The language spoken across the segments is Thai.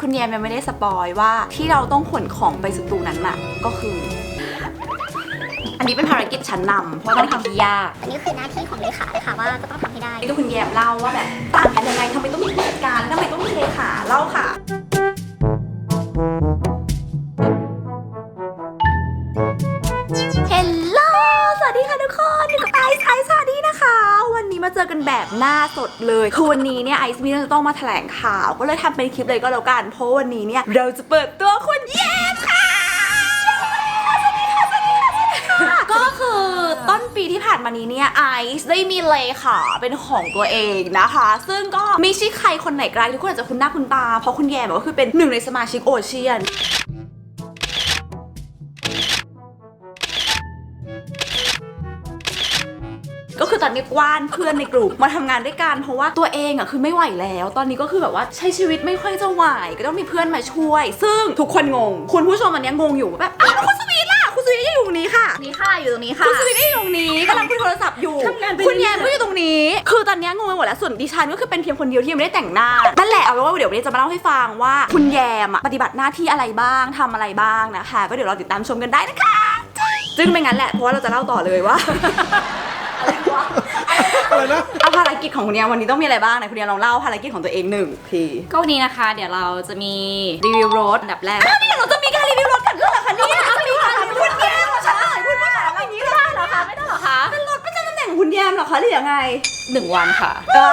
คุณแยมยังไม่ได้สปอยว่าที่เราต้องขนของไปสตูนั้นน่ะก็คือ อันนี้เป็นภารกิจชั้นนำเพราะต้องทำที่ยากอันนี้คือหน้าที่ของเลขาเลยค่ะว่าจะต้องทำให้ได้ นี่ก็คุณแยมเล่าว่าแบบต่างกันยังไงทำไมต้องมีผู้จัดการทำไมต้องมีเลขาเล่าค่ะ เจอกันแบบหน้าสดเลย คือวันนี้เนี่ยไอซ์มีเรื่องจะต้องมาแถลงข่าว ก็เลยทำเป็นคลิปเลยก็แล้วกัน เพราะวันนี้เนี่ยเราจะเปิดตัวคุณแยมค่ะสวัสดีค่ะสวัสดีค่ะสวัสดีค่ะก็คือต้นปีที่ผ่านมานี้เนี่ยไอซ์ได้มีเลขาเป็นของตัวเองนะคะ ซึ่งก็ไม่ใช่ใครคนไหนไกลทุกคนอาจจะคุ้นหน้าคุ้นตา เพราะคุณแยมก็คือเป็นหนึ่งในสมาชิกโอเชียน ก็คือตอนนี้กว้านเพื่อนในกลุ่มมาทำงานด้วยกันเพราะว่าตัวเองอะคือไม่ไหวแล้ว ตอนนี้ก็คือแบบว่าใช้ชีวิตไม่ค่อยจะไหวก็ต้องมีเพื่อนมาช่วย ซึ่งทุกคนงง คุณผู้ชมตอนนี้งงอยู่ว่าแบบอ้าวแล้วคุณสวีทล่ะคุณสวีทก็อยู่ตรงนี้ค่ะนี่ค่ะอยู่ตรงนี้ค่ะคุณสวีทก็อยู่ตรงนี้กำลังคุยโทรศัพท์อยู่ทำงานไปคุณแยมเรื่อยๆก็อยู่ตรงนี้ คือตอนนี้งงไปหมดแล้วส่วนดิฉันก็คือเป็นเพียงคนเดียวที่ยังไม่ได้แต่งหน้านั่นแหละเอาเป็นว่าเดี๋ยววันนี้จะมาเล่าให้ฟังว่าคุณแยมอะปฏิบัติหน้าที่อะไรบ้างทำอะไรบ้างนะคะ ก็เดี๋ยวเราติดตามชมกันได้นะคะจึงเป็นงั้นแหละเพราะว่าเราจะเล่าต่อเลยว่า อะไรนะ เอาภารกิจของคุณแยมวันนี้ต้องมีอะไรบ้างไหนคุณแยมลองเล่าภารกิจของตัวเองหนึ่งทีก็วันนี้นะคะ เดี๋ยวเราจะมีรีวิวรถอันดับแรก นี่เราจะมีการรีวิวรถกันด้วยเหรอคะเนี่ยจะมีการรีวิวคุณแยมเหรอคะคุณผู้ชมอย่างนี้เลยเหรอคะไม่ได้เหรอคะเป็นรถประจำตำแหน่งของคุณแยมเหรอคะหรือยังไง หนึ่งวันค่ะอ่า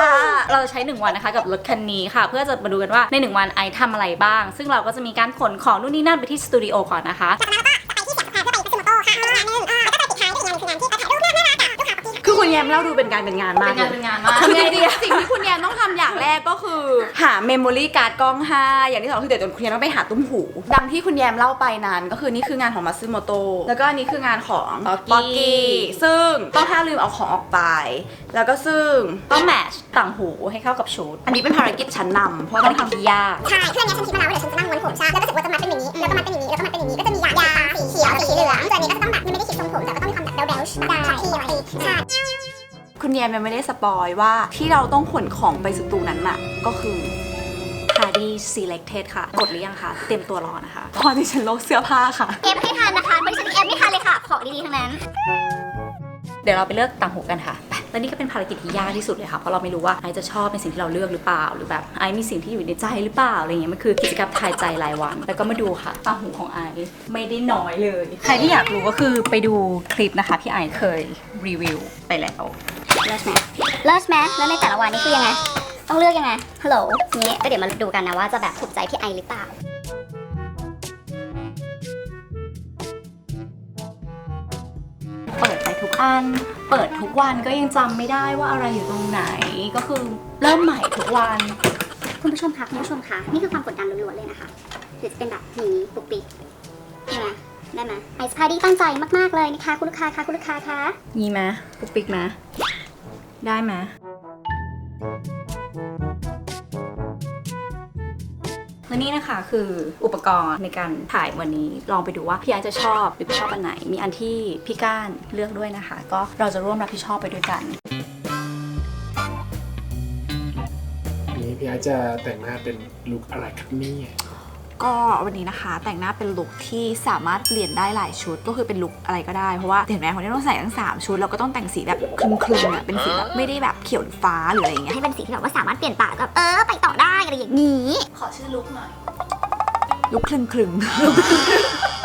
เราจะใช้ 1 วันนะคะกับรถคันนี้ค่ะ เพื่อจะมาดูกันว่าใน 1 วันไอทำอะไรบ้าง ซึ่งเราก็จะมีการขนของนู่นนี่นั่นไปที่สตูดิโอก่อนนะคะคือคุ ณแยมเล่าดูเป็นการเป็นงานมากเป็นงานเป็นงานมากคือจริงๆสิ่งที่คุณแยมต้องทำอย่างแรกก็คือ หาเมมโมรี่การ์ดกล้อง5อย่างที่สองคือเดี๋ยวคุณแยมต้องไปหาตุ้มหู ดังที่คุณแยมเล่าไปนั้นก็คือนี่คืองานของมัตสึโมโตแล้วก็อันนี้คืองานของ Pocky บ็อกกี้ซึ่งต้องห้ามลืมเอาของออกไป แล้วก็ซึ่งต้องแมทช์ต่างหูให้เข้ากับชุด อันนี้เป็นภารกิจชั้นนำเพราะต้ต้อองงทำทำที่ยาก ใช่เพื่อนเนี้ยฉันคิดมาแล้วว่าเดี๋ยวฉันจะนั่งม้วนผมใช่แล้วก็รู้สึกว่าจะมัดเป็นอย่างนี้ แล้วก็มัดเป็นอย่างนี้ แล้วก็มัดเป็นอย่างนี้ ก็จะมียางยาสีเขียว สีเหลืองส่วนอันนี้ก็จะต้องแบบมันไม่ได้คิดทรงผมแต่ก็ต้องมีความแบบแบ๊วๆได้ที่อะไรใช่คุณแยมยังไม่ได้สปอยว่าที่เราต้องขนของไปสตูนั้นน่ะ ก็คือ Hardy Selected ค่ะ กดหรือยังคะเตรียมตัวรอนะคะพอที่ฉันโลกเสื้อผ้าค่ะ เอฟให้ทานนะคะไม่ใช่เอฟไม่ทานเลยค่ะ ของดีๆทั้งนั้น เดี๋ยวเราไปเลือกต่างหูกันค่ะไป แล้วนี่ก็เป็นภารกิจที่ยากที่สุดเลยค่ะเพราะเราไม่รู้ว่าไอจะชอบเป็นสิ่งที่เราเลือกหรือเปล่า หรือแบบไอมีสิ่งที่อยู่ในใจหรือเปล่าอะไรเงี้ยมันคือกิจกรรมทายใจรายวัน แล้วก็มาดูค่ะต่างหูของไอไม่ได้น้อยเลย ใครที่อยากรู้ก็คือไปดูคลิปนะคะที่ไอเคยรีวิวไปแล้วเลิศไหมเลิศไหมแล้วในแต่ละวันนี่คือยังไง ต้องเลือกยังไงฮัลโหลนี้ก็เดี๋ยวมาดูกันนะว่าจะแบบถูกใจพี่ไอหรือเปล่า อัน เปิดทุกวันก็ยังจำไม่ได้ว่าอะไรอยู่ตรงไหน ก็คือเริ่มใหม่ทุกวัน คุณผู้ชมคะคุณผู้ชมคะนี่คือความกดดันล้วนๆเลยนะคะหรือจะเป็นแบบนี้ปุกปิกใช่ไหมได้ไหมไอซ์พาร์ตี้ตั้งใจมากๆเลยนะคะคุณลูกค้าคะคุณลูกค้าคะมีไหมปุ๊กปิ๊กไหมได้ไหม และนี่นะคะคืออุปกรณ์ในการถ่ายวันนี้ลองไปดูว่าพี่ไอซ์จะชอบหรือไม่ชอบอันไหน มีอันที่พี่ก้านเลือกด้วยนะคะ ก็เราจะร่วมรับผิดชอบไปด้วยกัน วันนี้พี่ไอซ์จะแต่งหน้าเป็นลุคอะไรครับเนี่ย ก็วันนี้นะคะ แต่งหน้าเป็นลุคที่สามารถเปลี่ยนได้หลายชุดก็คือเป็นลุคอะไรก็ได้ เพราะว่าเห็นไหมคนที่ต้องใส่ทั้งสามชุดเราก็ต้องแต่งสีแบบคลึมๆอะเป็นสีแบบไม่ได้แบบเขียวหรือฟ้าหรืออะไรอย่างเงี้ยให้เป็นสีที่แบบว่าสามารถเปลี่ยนปากแบบเออไปต่อได้อะไรอย่างนี้ ขอชื่อลุกหน่อยลุคคลึมๆมัน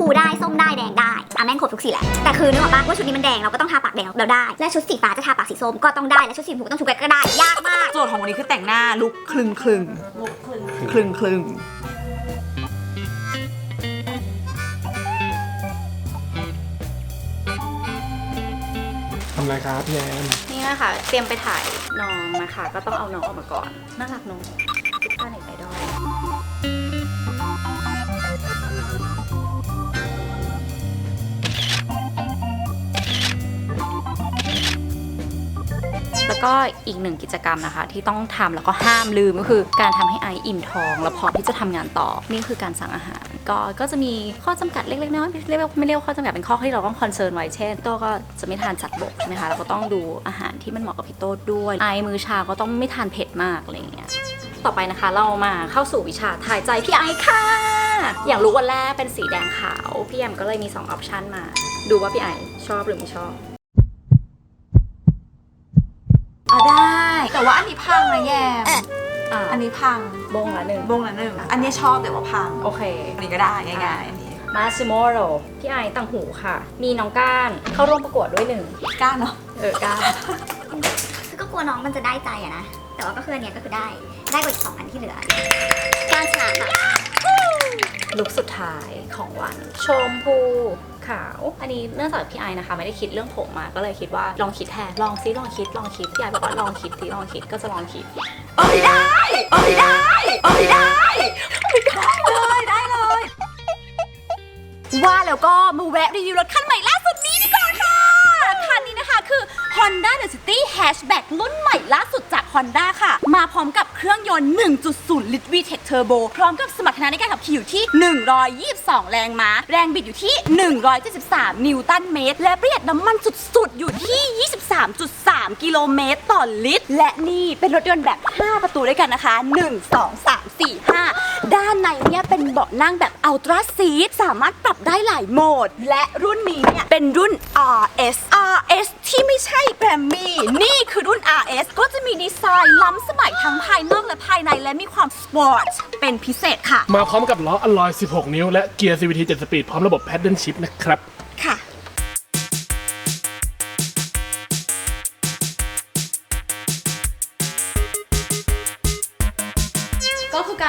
พูได้ส้มได้แดงได้อะแม่งครบทุกสีแหละแต่คือนึกออกปะว่าชุดนี้มันแดงเราก็ต้องทาปากแดงเราได้ และชุดสีฟ้าจะทาปากสีส้มก็ต้องได้และชุดสีชมพูก็ต้องชุบก็ได้ยากมากโจทย์ของวันนี้คือแต่งหน้าลุคคลึมคลึมลุกคลึงคลึมคลึมทำอะไรครับพี่แอมนี่นะคะเตรียมไปถ่ายน้องนะคะ ก็ต้องเอาน้องออกมาก่อนน่ารักน้องทุกท่านเน็ ก็อีกหนึ่งกิจกรรมนะคะ ที่ต้องทำแล้วก็ห้ามลืมก็คือการทำให้ไออิ่มท้อง แล้วพร้อมที่จะทำงานต่อ นี่คือการสั่งอาหาร ก็ก็จะมีข้อจำกัดเล็กๆน้อยๆเรียกไม่เรียกว่าข้อจำกัดเป็นข้อที่เราต้องคอนเซิร์นไว้เช่นโต้ก็จะไม่ทานสัตว์บกใช่ไหมคะเราก็ต้องดูอาหารที่มันเหมาะกับพี่โต้ด้วยไอมื้อเช้าก็ต้องไม่ทานเผ็ดมากอะไรอย่างเงี้ยต่อไปนะคะเรามาเข้าสู่วิชาทายใจพี่ไอค่ะ อย่างรู้วันแรกเป็นสีแดงขาว พี่แอมก็เลยมี2ออปชันมา ดูว่าพี่ไอชอบหรือไม่ชอบ อะได้ แต่ว่าอันนี้พังนะแยมอ่าอันนี้พังบงละหนึ่งบงละหนึ่งอันนี้ชอบแต่ว่าพังโอเคอันนี้ก็ได้ง่ายๆอันนี้มาซิโมโรพี่ไอซ์ต่างหูค่ะ มีน้องก้านเข้าร่วมประกวดด้วยหนึ่งกล้าเนาะเออก้านคือก็กลัวน้องมันจะได้ใจอะนะแต่ว่าก็คืออันเนี้ยก็คือได้ได้กว่าอีกสองอันที่เหลือการฉลาดค่ะลุคสุดท้ายของวัน ชมพู ขาว อันนี้เนื่องจากพี่ไอนะคะไม่ได้คิดเรื่องผมมา ก็เลยคิดว่าลองคิดแทน ลองซิลองคิด ลองคิด พี่ไอบอกว่าลองคิดซิลองคิด ก็จะลองคิดเอ้ยได้เอ้ยได้เอ้ยได้ได้เลยได้เลย ว่าแล้วก็มาแวะรีวิวรถคันใหม่ล่าสุดนี้ดีกว่าค่ะ คันนี้นะคะคือ Honda The City Hatchback รุ่นใหม่ล่าสุดจาก Honda ค่ะ มาพร้อมกับเครื่องยนต์ 1.0 ลิตร VTEC Turbo พร้อมกับสมรรถนะในการขับขี่อยู่ที่ 122แรงม้า แรงบิดอยู่ที่ 173 นิวตันเมตร และประหยัดน้ำมันสุดๆ อยู่ที่ 23.3 กิโลเมตรต่อลิตร และนี่เป็นรถยนต์แบบ 5 ประตูด้วยกันนะคะ 1 2 3 4 5 ด้านในเนี่ยเป็นเบาะนั่งแบบ Ultra Seat สามารถปรับได้หลายโหมด และรุ่นนี้เนี่ยเป็นรุ่น RS RS ที่ไม่ใช่แกรมมี่นี่คือรุ่น RS ก็จะมีดีไซน์ล้ำสมัยทั้งภายนอกและภายในและมีความสปอร์ตเป็นพิเศษค่ะ มาพร้อมกับล้ออลลอย 16 นิ้ว และเกียร์ CVT 7 สปีดพร้อมระบบ Paddle Shift นะครับ ค่ะ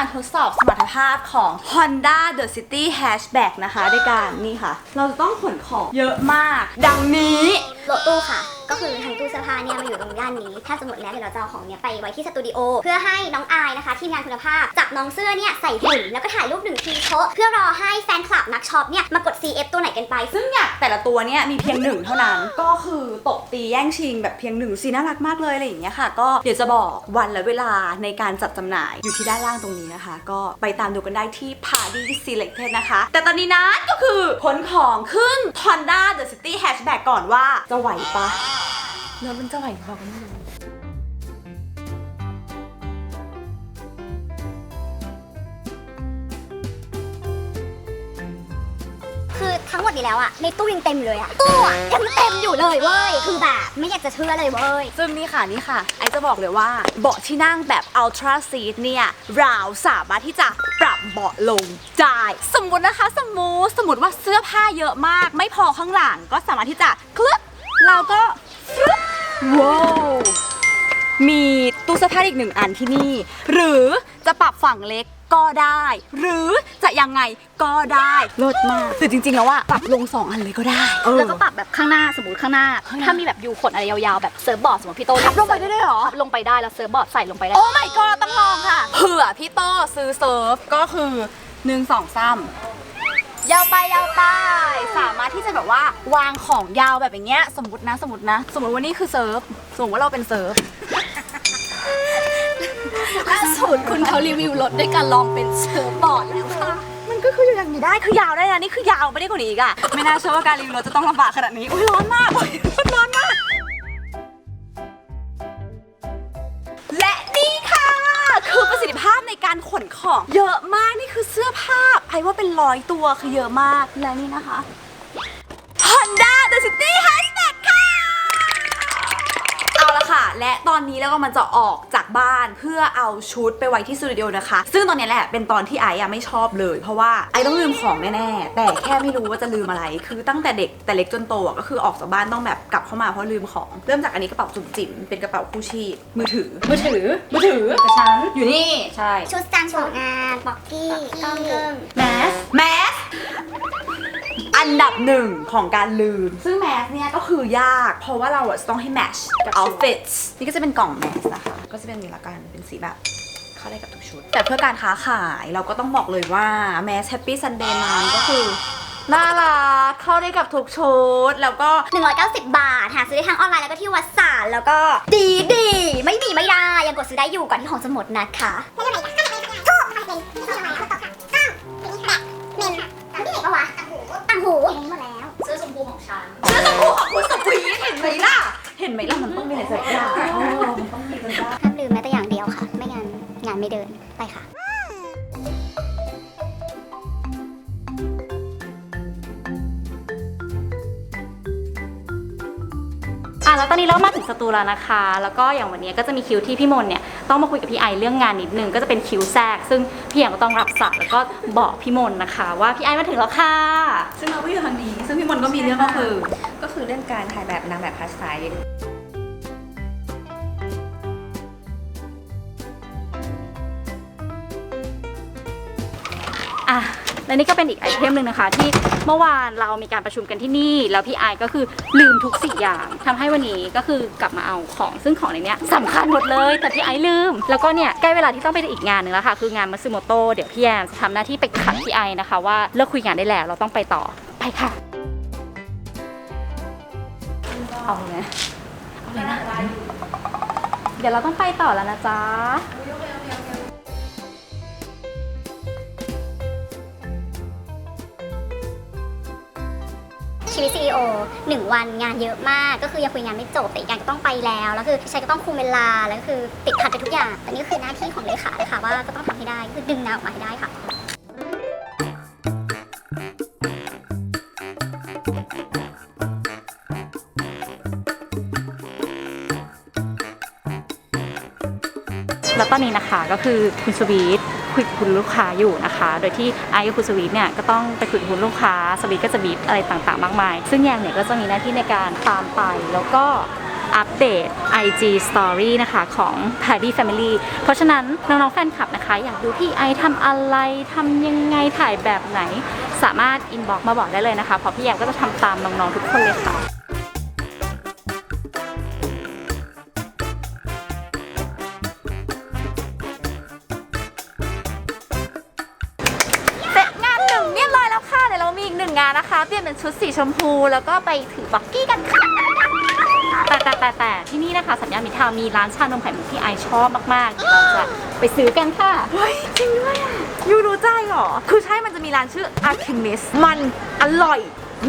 การทดสอบสมรรถภาพของ Honda The City Hatchback นะคะด้วยการนี่ค่ะ เราจะต้องขนของเยอะมาก ดังนี้รถตู้ค่ะ ก็คือทางตู้เสื้อผ้าเนี่ยมาอยู่ตรงย่านนี้แทบจะหมดแล้วเดี๋ยวเราจะเอาของเนี่ยไปไว้ที่สตูดิโอเพื่อให้น้องอายนะคะทีมงานคุณภาพจับน้องเสื้อเนี่ยใส่หุ่นแล้วก็ถ่ายรูปหนึ่งทีโชะเพื่อรอให้แฟนคลับนักช็อปเนี่ยมากด CF ตัวไหนกันไป ซึ่งซึ่งอยากแต่ละตัวเนี่ยมีเพียงหนึ่งเท่านั้น ก็คือตบตีแย่งชิงแบบเพียงหนึ่งสีน่ารักมากเลยอะไรอย่างเงี้ยค่ะ ก็เดี๋ยวจะบอกวันและเวลาในการจัดจำหน่ายอยู่ที่ด้านล่างตรงนี้นะคะ ก็ไปตามดูกันได้ที่ Party Selected นะคะ แต่ตอนนี้นั้นก็คือขนของขึ้น Honda The City Hatchback ก่อนว่าจะไหวปะ แล้วมันจะไหวหรือเปล่าก็ไม่รู้คือทั้งหมดนี้แล้วอะในตู้ยังเต็มอยู่เลยอะตู้อะยังเต็มอยู่เลยเว้ย คือแบบไม่อยากจะเชื่อเลยเว้ย ซึ่งนี่ค่ะนี่ค่ะ ไอจะบอกเลยว่าเบาะที่นั่งแบบ Ultra Seat เนี่ยเราสามารถที่จะปรับเบาะลงได้สมมตินะคะ สมมติสมมติว่าเสื้อผ้าเยอะมาก ไม่พอข้างหลังก็สามารถที่จะคลึกเราก็ฟึ๊บ ว้าวมีตู้เสื้อผ้าอีกหนึ่งอันที่นี่ หรือจะปรับฝั่งเล็กก็ได้ หรือจะยังไงก็ได้เลิศมากคือจริงๆแล้วว่าปรับลงสองอันเลยก็ได้เออแล้วก็ปรับแบบข้างหน้าสมมติข้างหน้าข้างหน้า ถ้ามีแบบยูขนอะไรยาวๆแบบเซิร์ฟบอร์ดสมมติพี่โตพับลงไปได้ด้วยเหรอพับลงไปได้แล้วเซิร์ฟบอร์ดใส่ลงไปได้โอ้ my god ต้องลองค่ะเผื่อพี่โตซื้อเซิร์ฟก็คือหนึ่งสองสาม ยาวไปยาวไปสามารถที่จะแบบว่าวางของยาวแบบอย่างเงี้ยสมมตินะสมมตินะ สมมติว่านี่คือเซิร์ฟสมมติว่าเราเป็นเซิร์ฟล่าสุดคุณเขารีวิวรถด้วยการลองเป็นเซิร์ฟบอร์ดแล้วค่ะ มันก็คืออย่างนี้ได้คือยาวได้นะนี่คือยาวไม่ได้กว่านี้อีกอะไม่น่าเชื่อว่าการรีวิวรถจะต้องลำบากขนาดนี้อุ้ยร้อนมากอุ๊ย การขนของ เยอะมากนี่คือเสื้อผ้าไอว่าเป็นร้อยตัวคือเยอะมากและนี่นะคะ Honda The City ค่ะ และตอนนี้แล้วก็มันจะออกจากบ้านเพื่อเอาชุดไปไว้ที่สตูดิโอนะคะ ซึ่งตอนนี้แหละเป็นตอนที่ไออะไม่ชอบเลย เพราะว่าไอต้องลืมของแน่ๆแต่แค่ไม่รู้ว่าจะลืมอะไร คือตั้งแต่เด็กแต่เล็กจนโตอะก็คือออกจากบ้านต้องแบบกลับเข้ามาเพราะลืมของ เริ่มจากอันนี้กระเป๋าจุ๋มจิ๋มเป็นกระเป๋าคู่ชีพมือถือ มือถือ มือถือกับฉันอยู่นี่ใช่ชุดการโชว์งานบ็อกกี้กล้องเกิ้งแมสแมส อันดับหนึ่งของการลืม ซึ่งแมสเนี่ยก็คือยาก เพราะว่าเราอะจะต้องให้แมชกับ outfits นี่ก็จะเป็นกล่องแมสนะคะ ก็จะเป็นนี้ละกัน เป็นสีแบบเข้าได้กับทุกชุด แต่เพื่อการค้าขายเราก็ต้องบอกเลยว่าแมส Happy Sunday นั้นก็คือน่ารักเข้าได้กับทุกชุด แล้วก็ 190 บาท หาซื้อได้ทั้งออนไลน์แล้วก็ที่วัดสารแล้วก็ดีดี ไม่มีไม่ได้ ยังกดซื้อได้อยู่ก่อนที่ของจะหมดนะคะ แล้วนะคะ แล้วก็อย่างวันนี้ก็จะมีคิวที่พี่มนเนี่ยต้องมาคุยกับพี่ไอเรื่องงานนิดนึงก็จะเป็นคิวแทรก ซึ่งพี่แอมก็ต้องรับสายแล้วก็บอกพี่มนนะคะ ว่าพี่ไอมาถึงแล้วค่ะ ซึ่งเราก็อยู่ทางนี้ ซึ่งพี่มนต์ก็มีเรื่องก็คือ ก็คือเรื่องการถ่ายแบบนางแบบพาสไซส์อะ และนี่ก็เป็นอีกไอเทมหนึ่งนะคะ ที่เมื่อวานเรามีการประชุมกันที่นี่ แล้วพี่ไอก็คือลืมทุกสิ่งอย่างทำให้วันนี้ก็คือกลับมาเอาของซึ่งของในเนี้ยสำคัญหมดเลย แต่พี่ไอลืม แล้วก็เนี่ยใกล้เวลาที่ต้องไปอีกงานหนึ่งแล้วค่ะ คืองานมัตสึโมโตเดี๋ยวพี่แอมจะทำหน้าที่ไปขัดพี่ไอนะคะ ว่าเลิกคุยงานได้แล้วเราต้องไปต่อไปค่ะเอาเลยเอาเลยนะเดี๋ยวเราต้องไปต่อแล้วนะจ๊ะ ชีวิต CEO หนึ่งวันงานเยอะมาก ก็คือยังคุยงานไม่จบแต่อีกอย่างก็ต้องไปแล้วแล้วคือชัยก็ต้องคุมเวลาแล้วก็คือติดขัดไปทุกอย่างแต่นี่ก็คือหน้าที่ของเลขาเลยค่ะว่าก็ต้องทำให้ได้คือดึงนาออกมาให้ได้ค่ะ นี้นะคะก็คือคุณสวีทคุยคุณลูกค้าอยู่นะคะ โดยที่ไอซ์กับคุณสวีทเนี่ยก็ต้องไปคุยคุณลูกค้าสวีทก็จะบีบอะไรต่างๆ มากมาย ซึ่งแยมเนี่ยก็จะมีหน้าที่ในการตามไปแล้วก็อัปเดต IG Story นะคะของ Paddy Family เพราะฉะนั้นน้องๆแฟนคลับนะคะ อยากดูพี่ไอทำอะไรทำยังไงถ่ายแบบไหน สามารถอินบ็อกมาบอกได้เลยนะคะ เพราะพี่แยมก็จะทำตามน้องๆทุกคนเลยค่ะ ดสีชมพูแล้วก็ไปถือบักกี้กันค่ะแต่แต่แต่แต่ที่นี่นะคะสัญญาณมิตรทาวน์มีร้านชานมไข่มุกที่ไอชอบมากๆเดี๋ยวเราจะไปซื้อกันค่ะเฮ้ยจริงด้วยอะยูรู้ใจเหรอ คือใช่มันจะมีร้านชื่อ Alchemist มันอร่อย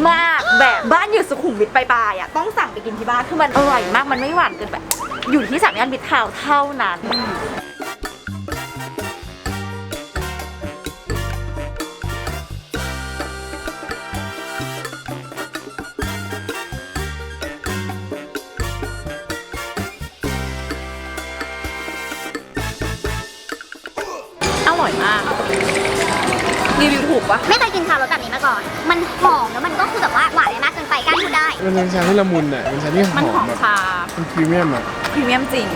มากแบบบ้านอยู่สุขุมวิทปลายๆอะต้องสั่งไปกินที่บ้านคือมันอร่อยมากมันไม่หวานเกินไปอยู่ที่สามย่านมิตรทาวน์เท่านั้น รีวิวถูกปะไม่เคยกินชารสแบบนี้มาก่อน มันหอมแล้วมันก็คือแบบว่าหวานไม่มากเกินไปกล้าพูดได้ มันเป็นชาที่ละมุนอะเป็นชาที่หมันหออมมแบบชามันพรีเมียมอะพรีเมียมจริง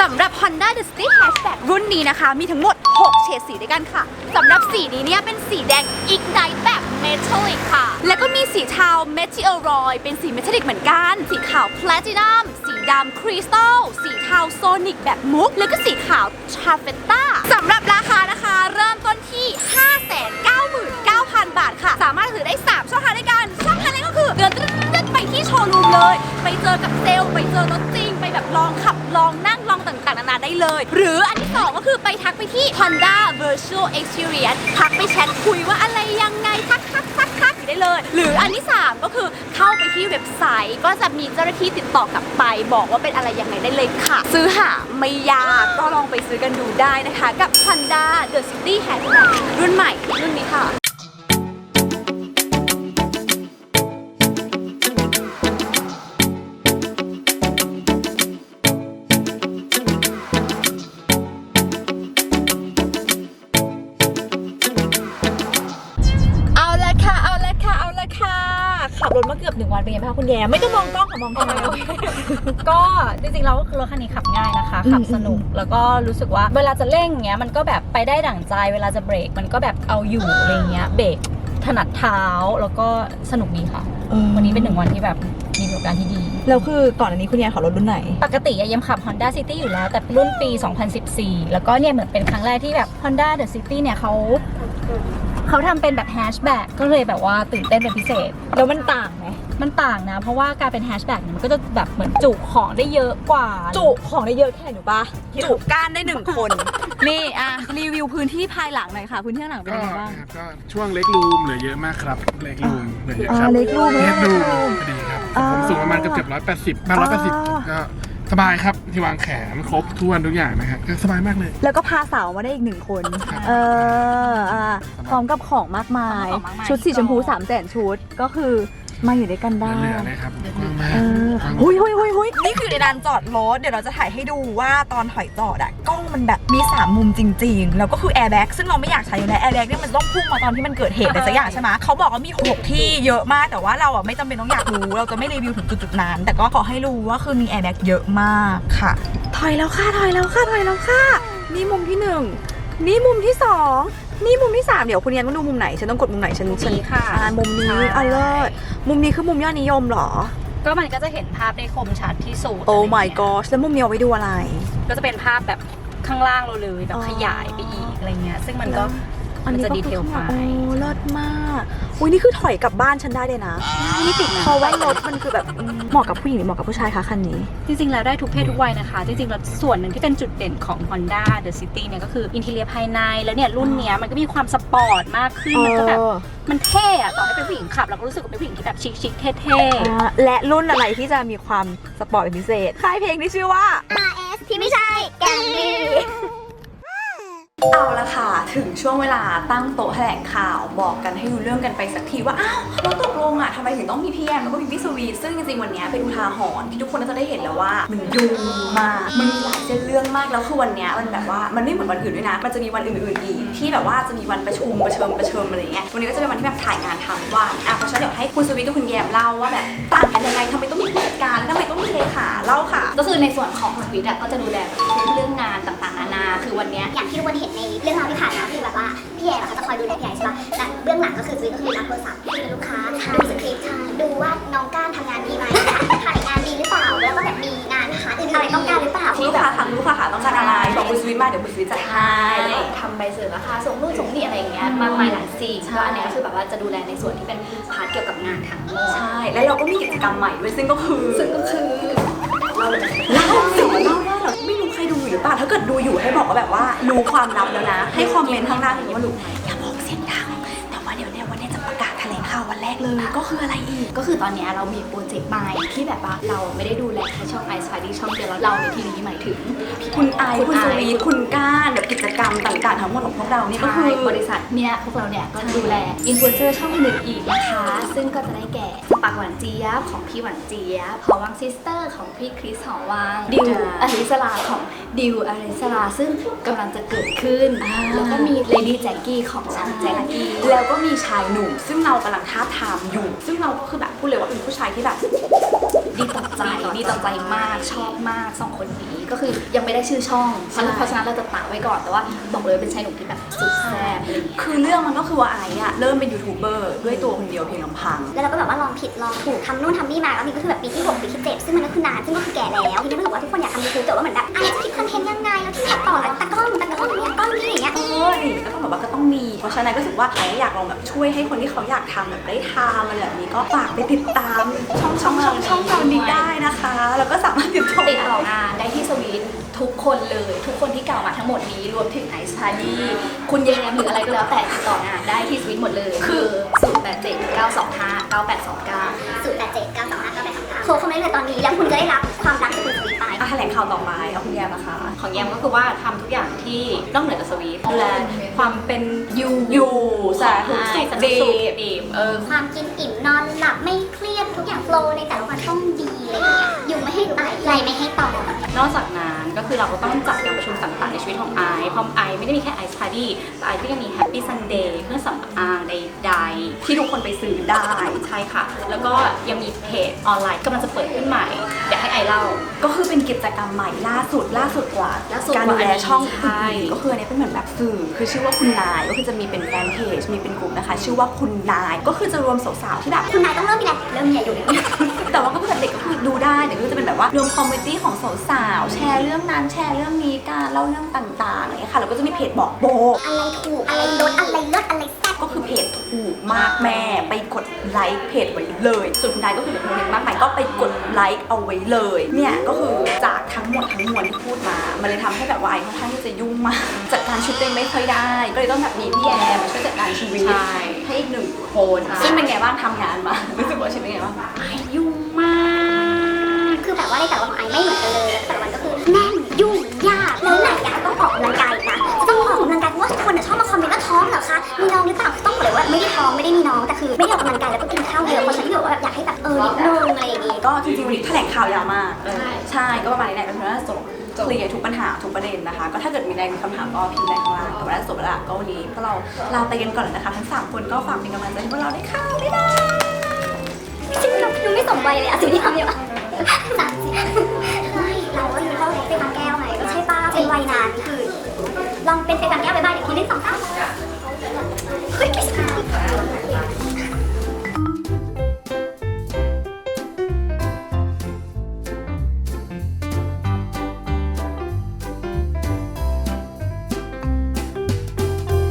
สำหรับ Honda The City Hatchback รุ่นนี้นะคะ มีทั้งหมด 6 เฉดสีด้วยกันค่ะสำหรับสีนี้เนี่ยเป็นสีแดง Ignite แบบ เมทัลลิกค่ะ แล้วก็มีสีเทาเมทิโอรอย เป็นสีเมทัลลิกเหมือนกัน สีขาวแพลตินัม สีดำคริสตัล สีเทาโซนิกแบบมุก แล้วก็สีขาวชาเฟตตาสำหรับราคานะคะ เริ่มต้นที่ 599,000 บาทค่ะ สามารถถือได้ 3 ช่องทางด้วยกัน ช่องทางแรกก็คือเดิน โชว์รูมเลย ไปเจอกับเซลล์ไปเจอรถจริง ไปแบบลองขับลองนั่งลองต่างๆนานาได้เลย หรืออันที่2ก็คือไปทักไปที่ Honda Virtual Experience ทักไปแชทคุยว่าอะไรยังไงทักทักทักทักอยู่ได้เลย หรืออันที่ 3 ก็คือเข้าไปที่เว็บไซต์ ก็จะมีเจ้าหน้าที่ติดต่อกลับไป บอกว่าเป็นอะไรยังไงได้เลยค่ะ ซื้อหาไม่ยากก็ลองไปซื้อกันดูได้นะคะ กับ Honda The City Hatchback รุ่นใหม่รุ่นนี้ค่ะ แยมไม่ต้องมองกล้องค่ะมองกล้องก็จริงๆแล้วคือรถคันนี้ขับง่ายนะคะ ขับสนุกแล้วก็รู้สึกว่าเวลาจะเร่งเงี้ยมันก็แบบไปได้ดั่งใจ เวลาจะเบรกมันก็แบบเอาอยู่อะไรเงี้ยเบรกถนัดเท้าแล้วก็สนุกดีค่ะ วันนี้เป็นหนึ่งวันที่แบบมีประสบการณ์ที่ดี แล้วคือก่อนอันนี้คุณยายขับรถรุ่นไหน ปกติอะยังขับ Honda City อยู่แล้ว แต่รุ่นปี 2014 แล้วก็เนี่ยเหมือนเป็นครั้งแรกที่แบบ Honda The City เนี่ยเขาเขาทำเป็นแบบแฮชแบ็กก็เลยแบบว่าตื่นเต้นเป็นพิเศษ แล้วมันต่างไหม มันต่างนะ เพราะว่าการเป็นแฮชแบ็กเนี่ยมันก็จะแบบเหมือนจุของได้เยอะกว่า จุของได้เยอะแค่ไหนหนูปะจุก้านได้หนึ่งคน นี่อะรีวิวพื้นที่ภายหลังหน่อยค่ะ พื้นที่ข้างหลังเป็นก็ยังไงบ้างครับก็ช่วงเล็กรูมเหลือเยอะมากครับ เล็กรูมเหลือเยอะครับอ่าเล็กรูมเล็กรูมเล็กรูมพอดีครับอ่าผมสูงประมาณเกือบเกือบร้อยแปดสิบมาร้อยแปดสิบอ่าก็สบายครับที่วางแขนครบถ้วนทุกอย่างนะฮะก็สบายมากเลย แล้วก็พาสาวมาได้อีกหนึ่งคน เอออ่าพร้อมกับของมากมายของมากมายชุดสีชมพู3ามแสนชุดก็คือ มาอยู่ด้วยกันได้ เหลือเลยครับกว้างมากเออหุยหุยหุยหุยนี่คือในลานจอดรถ เดี๋ยวเราจะถ่ายให้ดูว่าตอนถอยจอดอะกล้องมันแบบมี 3 มุมจริง ๆ แล้วก็คือแอร์แบ็กซึ่งเราไม่อยากใช้อยู่แล้วแอร์แบ็กเนี่ยมันจะต้องพุ่งมาตอนที่มันเกิดเหตุอะไรสักอย่างใช่ไหมเขาบอกว่ามี 6 ที่เยอะมาก แต่ว่าเราอะไม่จำเป็นต้องอยากรู้ เราจะไม่รีวิวถึงจุดๆนั้น แต่ก็ขอให้รู้ว่าคือมีแอร์แบ็กเยอะมากค่ะ ถอยแล้วค่ะ ถอยแล้วค่ะ ถอยแล้วค่ะ นี่มุมที่หนึ่งนี่มุมที่สอง นี่มุมที่สามเดี๋ยวคุณยันต้องดูมุมไหน ฉันต้องกดมุมไหนฉันฉันนี้ค่ะอ่ามุมนี้ใช่อะเลิศมุมนี้คือมุมยอดนิยมเหรอ ก็มันก็จะเห็นภาพได้คมชัดที่สุดโอ้อะไร my เงี้ย gosh แล้วมุมนี้เอาไว้ดูอะไร ก็จะเป็นภาพแบบข้างล่างเราเลยแบบอ๋อขยายไปอีกอะไรเงี้ย ซึ่งมันก็ มันจะก็ดีเทลคือไปโอ้เลิศมาก อุ้ยนี่คือถอยกลับบ้านฉันได้เลยนะไม่ติดนะเพราะว่ารถมันคือแบบอืมเหมาะกับผู้หญิงหรือเหมาะกับผู้ชายคะคันนี้ จริงๆ แล้วได้ทุกเพศทุกวัยนะคะ จริงๆแล้วส่วนหนึ่งที่เป็นจุดเด่นของ Honda The City เนี่ยก็คืออินทีเรียภายในแล้วเนี่ยรุ่นเนี้ยมันก็มีความสปอร์ตมากขึ้นมันก็แบบเออมันเท่อะต่อให้เป็นผู้หญิงขับเราก็รู้สึกว่าเป็นผู้หญิงที่แบบชิคๆเท่อ่าและรุ่นอะไรที่จะมีความสปอร์ตเป็นพิเศษค่ายเพลงที่ชื่อว่า RS ที่ไม่ใช่แกมมี่เอาละค่ะ ถึงช่วงเวลาตั้งโต๊ะแถลงข่าวบอกกันให้รู้เรื่องกันไปสักทีว่า อ้าวแล้วตกลงอะทำไมถึงต้องมีพี่แอมแล้วก็มีพี่สวีทซึ่งจริงๆวันนี้เป็นอุทาหรณ์ที่ทุกคนน่าจะได้เห็นแล้วว่า มันยุ่งมากมันมีหลายเส้นเรื่องมากแล้วคือวันนี้มันแบบว่ามันไม่เหมือนวันอื่นด้วยนะ มันจะมีวันอื่นๆอีกที่แบบว่าจะมีวันประชุมประเชิมประเชิมอะไรเงี้ยวันนี้ก็จะเป็นวันที่แบบถ่ายงานทั้งวันอะเพราะฉะนั้นเดี๋ยวให้คุณสวีทกับคุณแยมเล่าว่าแบบต่างกันยังไงทำไมต้องมีผู้จัดการทำไมต้องมีเลขาเล่าค่ะ ก็คือในส่วนของสวิตก็จะดูแลเรื่องงานต่างๆนานา คือวันเนี้ยอย่างที่ทุกคนเห็นในเรื่องราวที่ผ่านมาคือแบบว่าพี่แอร์เขาจะคอยดูแลพี่แอร์ใช่ปะแต่เบื้องหลังก็คือจุ้ยก็คือรับโทรศัพท์คุยกับลูกค้าดูสคริปต์ดูว่าน้องก้านทำงานดีไหมถ่ายงานดีหรือเปล่าแล้วก็แบบมีงานหาอื่นๆอะไรต้องการหรือเปล่าลูกค้าถามลูกค้าค่ะต้องการอะไรบอกคุณสวีทมาเดี๋ยวคุณสวีทจัดให้ทำใบเสนอราคาส่งนู่นส่งนี่อะไรอย่างเงี้ยมากมายหลายสิ่งก็อันเนี้ยคือแบบว่าจะดูแลในส่วนที่เป็นพาร์ทเกี่ยวกับงานทั้งหมดใช่แล้วเราก็มีกิจกรรมใหม่ด้วยซึ่งก็คือซึ่งก็คือเราเลยเล่าสิเล่าว่าเราไม่รู้ ใครดูอยู่หรือเปล่าถ้าเกิดดูอยู่ให้บอกว่าแบบว่ารู้ความลับแล้วนะ ให้คอมเมนต์ข้างล่างอย่างว่ารู้อย่า กเลยก็คืออะไรอีก ก็คือตอนเนี้ยเรามีโปรเจกต์ใหม่ที่แบบว่าเราไม่ได้ดูแลแค่ช่องไอซ์ไฟดีช่องเดียวแล้วเราในที่นี้หมายถึง คุณไอซ์คุณคุณสวีไอซ์ทคุณก้านแบบกิจกรรมต่างๆทั้งหมดของพวกเรานี่ก็ก็คืคืออบริษัทเนี่ยพวกเราเนี่ยก็จะดูแลอินฟลูเอนเซอร์ช่องอื่นอีกนะคะ ซึ่งก็จะได้แก่ปากหวานเจี๊ยบของพี่หวานเจี๊ยบหอวังซิสเตอร์ของพี่คริสหอวังดิวอริสลาของดิวอริสลาซึ่งกำลังจะเกิดขึ้น แล้วก็มีเลดี้แจ็คกี้ของน้องแจ็คกี้แล้วก็มีชายหนุ่ม ซึ่งเรากำลังท้าบทามอยู่ ซึ่งเราก็คือแบบพูดเลยว่าเป็นผู้ชายที่แบบดีต่อใจดีต่อใจมากชอบมากสองคนนี้ก็คือยังไม่ได้ชื่อช่อง เพราะฉะนั้นเพราะฉะนั้นเราจะตากไว้ก่อนแต่ว่าบอกเลยเป็นชายหนุ่มที่แบบสุดแซ่บคือเรื่องมันก็คือว่าไอซ์อะเริ่มเป็นยูทูบเบอร์ด้วยตัวคนเดียวเพียงลำพัง แล้วเราก็แบบว่าลองผิดลองถูกทำนู่นทำนี่มาแล้วมีก็คือแบบปีที่6ปีที่7ซึ่งมันก็คือนานซึ่งก็คือแก่แล้วทีนี้มันบอกว่าทุกคนอยากทำยูทูบแต่ว่าเหมือนแบบไอะจะคิดคอนเทนต์ยังไงแล้วที่แล้ว ราะฉะนั้นก็รู้สึกว่าไอ้อยากลองแบบช่วยให้คนที่เขาอยากทำแบบได้ทำอะไรแบบนี้ก็ฝากไปติดตามช่องช่องช่องช่องเรานี้ได้นะคะ แล้วก็สามารถติดต่อติดต่องานได้ที่สวีททุกคนเลย ทุกคนที่กล่าวมาทั้งหมดนี้รวมถึงไอซ์พาดีคุณเยมหรืออะไรก็แล้วแต่ติดต่องานได้ที่สวีทหมดเลย คือ 0 8 7 9 2 5 9 8 2 9ศูนย์แปดเจ็ดเก้าสองห้าเก้าแปดสองเก้าโทรเข้ามาได้เลยตอนนี้แล้วคุณจะได้รับความรักจากคุณสวีทไปอะแถลงข่าวต่อไปเอาคุณแยมนะคะ ของแยมก็คือว่าทำทุกอย่างที่นอกเหนือจากสวีทดูแลความเป็นยูอยู่สาธุสุใช่ขสาธุดีสุขดีเออความกินอิ่มนอนหลับไม่เครียดทุกอย่างโฟลว์ในแต่ละวันต้องดีอะไรอย่างเงี้ยยุงไม่ให้ไต่ไรไม่ให้ตอม นอกจากนั้นก็คือเราก็ต้องจัดการประชุมต่างๆในชีวิตของไอซ์เพราะไอซ์ไม่ได้มีแค่ไอซ์พาร์ตี้แต่ไอซ์ก็ยังมีแฮปปี้ซันเดย์เครื่องสำอางใดๆที่ทุกคนไปซื้อได้ใช่ค่ะ แล้วก็ยังมีเพจออนไลน์กำลังจะเปิดขึ้นใหม่เดี๋ยวให้ไอเล่าก็คือเป็นกิจกรรมใหม่ล่าสุดล่าสุดกว่าล่าสุดการกว่าดูแลช่องใช่ อื่นๆก็คืออันนี้เป็นเหมือนแบบสื่อคือชื่อว่าคุณนายก็คือจะมีเป็นแฟนเพจมีเป็นกลุ่มนะคะ ชื่อว่าคุณนายก็คือจะรวมสาวๆที่แบบ คุณนายต้องเริ่มมีแหละเริ่มมีอายุแแต่ว่าก็เพื่อเด็กก็คือดูได้แต่ก็จะเป็นแบบว่ารวมคอมมูนิตี้ของสาวๆแชร์เรื่องนั้นแชร์เรื่องนี้การเล่าเรื่องต่างๆอะไรอย่างเงี้ยค่ะแล้วก็จะมีเพจบอกโบอะไรถูกอะไรลดอะไรลดอะไร คือเพจถูกมากแม่ไปกดไลค์เพจไว้เลย ส่วนคุณนายก็คือเด็กคนหนึงมากมายก็ไปกดไลค์เอาไว้เลย เนี่ยก็คือจากทั้งหมดทั้งมวลที่พูดมา มันเลยทำให้แบบว่าไอ้ค่อนข้างที่จะยุ่งมาก จัดการชีวิตตัวเองไม่ค่อยได้ ก็เลยต้องแบบมีพี่แอร์มาช่วยจัดการชีวิตใช่ให้อีกหนึ่งคนใช่ซึ่งเป็นไงบ้างทำงานมารู้สึกว่าชีวิตเป็นไงบ้างยุ่งมาก คือแบบว่าในแต่ละวันของไอไม่เหมือนกันเลยแล้วแต่ละวันก็คือแน่นยุ่งยากแล้วไหนอะต้องออกกำลังกาย คะ มีน้องหรือเปล่าคือต้องบอกเลยว่าไม่ได้ท้องไม่ได้มีน้องแต่คือไม่ได้ออกกำลังกายแล้วก็กินข้าวเยอะเพราะฉะนันก็แบบว่าอยากให้แบบเออนิดนึงอะไรอย่างงี้ก็จริงๆวันนี้แถลงข่าวยาวมากใช่ใช่ก็ประมาณนี้แหละก็คือน่าจะจบเคลียร์ทุกปัญหาทุกประเด็นนะคะ ก็ถ้าเกิดมีอะไรมีคำถามก็พิมพ์ได้ข้างล่างแต่ว่าน่าจะจบแล้วล่ะก็วันนี้พวกเราลาไปกันก่อนเลยนะคะทั้งสามคนก็ฝากเป็นกำลังใจให้พวกเราด้วยค่ะบ๊ายบายจริงๆเรายังไม่สมวัยเลยอะสิ่งที่ทำอยู่อะสามสิบเฮ้ยเราก็อยู่เท่าเฟย์บางแก้วไงก็ใช่ป้าเป็นวัยนานคือลองเป็นเฟย์บางแก้วไปบ้างเดี๋ยวทีนึงสองสาม Click